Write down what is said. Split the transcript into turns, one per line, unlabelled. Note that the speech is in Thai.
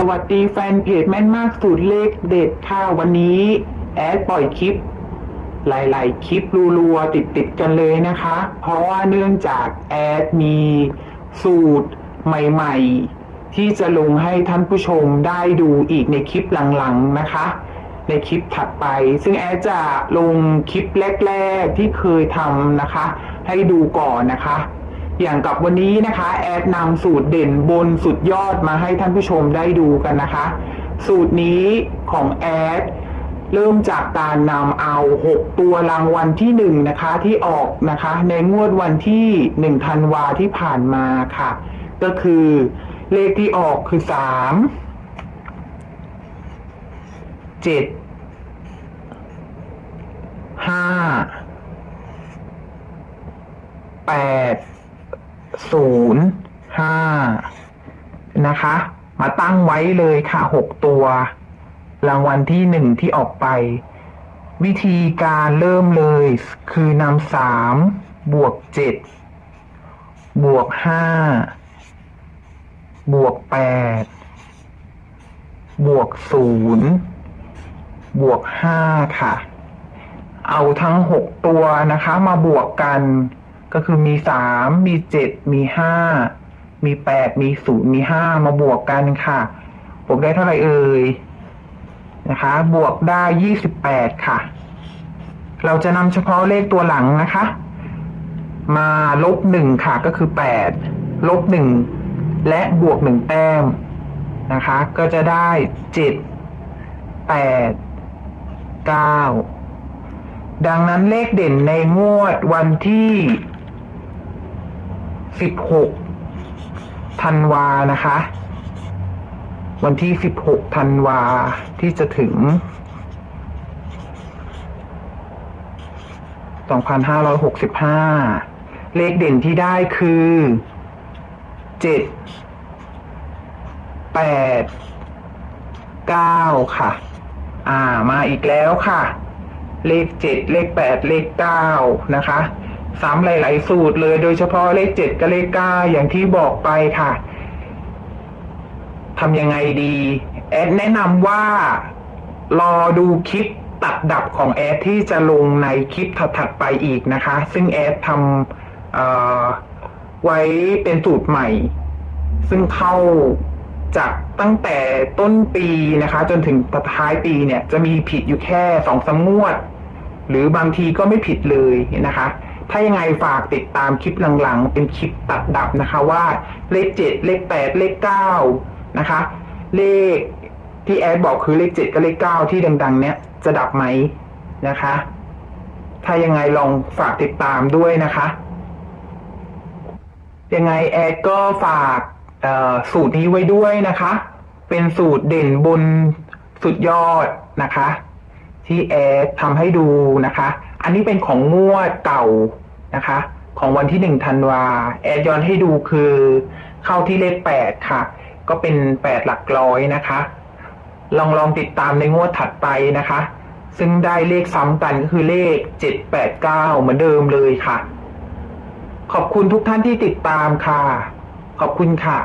สวัสดีแฟนเพจแม่นมากสูตรเลขเด็ดค่ะวันนี้ แอดปล่อยคลิป หลาย ๆ คลิปรัวๆติด ๆ กันเลยนะคะ เพราะว่าเนื่องจากแอดมีสูตรใหม่ ๆ ที่จะลงให้ท่านผู้ชมได้ดูอีกในคลิปหลัง ๆ นะคะ ในคลิปถัดไป ซึ่งแอดจะลงคลิปแรก ๆ ที่เคยทำนะคะ ให้ดูก่อนนะคะ อย่างกับวันนี้นะคะ แอดนำสูตรเด่นบนสุดยอดมาให้ท่านผู้ชมได้ดูกันนะคะ สูตรนี้ของแอดเริ่มจากการนำเอา 6 ตัวรางวัลที่ 1 นะคะที่ออกนะคะ ในงวดวันที่ 1 ธันวาที่ผ่านมาค่ะ ก็คือเลขที่ออกคือ 3 7 5 8 0 5นย์ห้านะคะ มาตั้งไว้เลยค่ะ6ตัว รางวัลที่หนึ่งที่ออกไป วิธีการเริ่มเลย คือนำสามบวกเจ็ดบวกห้าบวกแปดบวกศูนย์บวกห้าค่ะ เอาทั้งหกตัวนะคะ มาบวกกัน ก็คือมีสามมีเจ็ดมีห้ามีแปดมีศูนย์มีห้ามาบวกกันค่ะ บวกได้เท่าไหร่เอ่ยนะคะ บวกได้28ค่ะ เราจะนำเฉพาะเลขตัวหลังนะคะ มาลบหนึ่งค่ะก็คือ8ลบหนึ่งและบวกหนึ่งแต้มนะคะ ก็จะได้7 8 9ดังนั้นเลขเด่นในงวดวันที่ 16ธันวานะคะ วันที่16ธันวาที่จะถึง2565เลขเด่นที่ได้คือ7 8 9ค่ะ อ่ามาอีกแล้วค่ะ เลข7เลข8เลข9นะคะ ซ้ำหลาย ๆ สูตรเลยโดยเฉพาะเลข7กับเลข9อย่างที่บอกไปค่ะทำยังไงดี แอดแนะนำว่า รอดูคลิปตัดดับของแอดที่จะลงในคลิปถัด ๆ ไปอีกนะคะ ซึ่งแอดทำไว้เป็นสูตรใหม่ ซึ่งเข้าจากตั้งแต่ต้นปีนะคะ จนถึงท้ายปีเนี่ย จะมีผิดอยู่แค่สองสามงวด หรือบางทีก็ไม่ผิดเลยนะคะ ถ้ายังไงฝากติดตามคลิปหลังๆ เป็นคลิปตัดดับนะคะว่าเลขเจ็ดเลขแปดเลขเก้านะคะ เลขที่แอดบอกคือเลขเจ็ดกับเลขเก้าที่ดัง ๆ เนี้ยจะดับไหมนะคะ ถ้ายังไงลองฝากติดตามด้วยนะคะ ยังไงแอดก็ฝากสูตรนี้ไว้ด้วยนะคะ เป็นสูตรเด่นบนสุดยอดนะคะ ที่แอดทำให้ดูนะคะ อันนี้เป็นของงวดเก่านะคะ ของวันที่หนึ่งธันวา แอดย้อนให้ดูคือเข้าที่เลขแปดค่ะ ก็เป็นแปดหลักร้อยนะคะ ลองลองติดตามในงวดถัดไปนะคะ ซึ่งได้เลขซ้ำกันก็คือเลขเจ็ดแปดเก้าเหมือนเดิมเลยค่ะ ขอบคุณทุกท่านที่ติดตามค่ะ ขอบคุณค่ะ